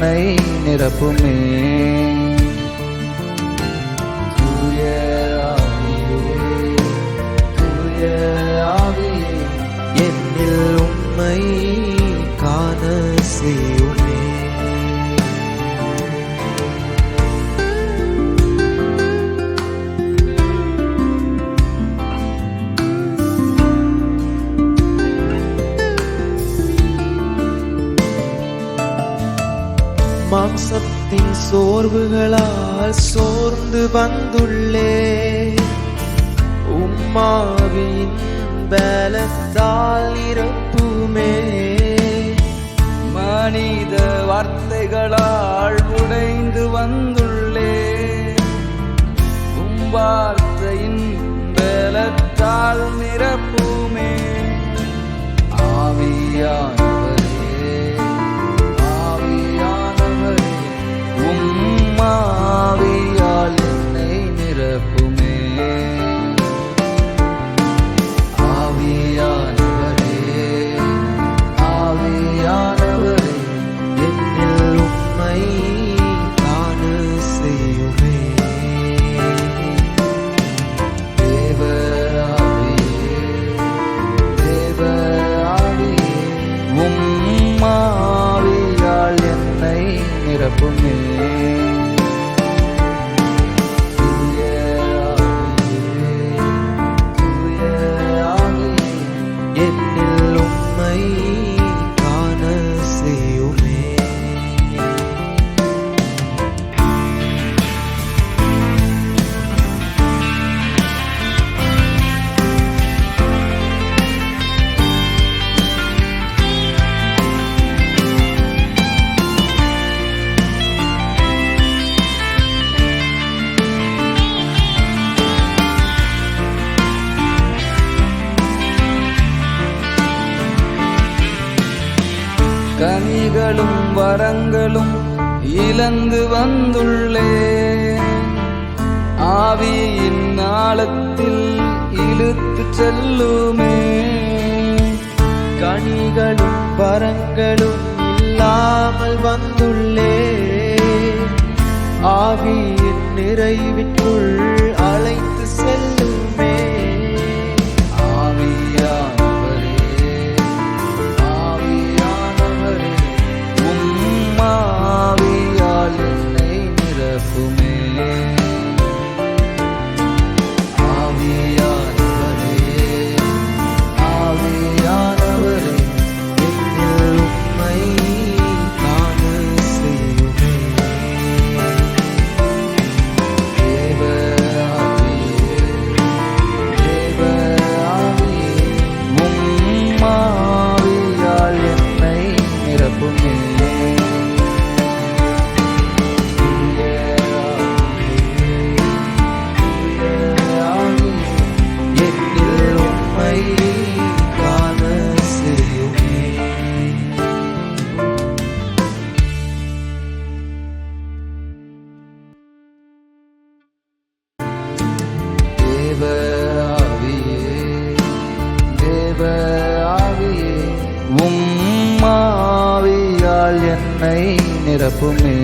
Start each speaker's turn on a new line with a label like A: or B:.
A: नई में। மாம்சத்தின் சோர்வுகளால் சோர்ந்து வந்துள்ளே. உம்மாவின் பலத்தால் இருப்புமே
B: மனித வார்த்தைகளால் உடைந்து வந்துள்ளே. உம் வார்த்தையின் பலத்தால் நிரப்புமே.
A: ஆவியான் living
B: கனிகளும் வரங்களும் இழந்து வந்துள்ளே. ஆவியின் நாளத்தில் இழுத்து செல்லுமே.
A: கனிகளும் வரங்களும் இல்லாமல் வந்துள்ளே. ஆவியின் நிறைவிற்குள் നിറപ്പുമേ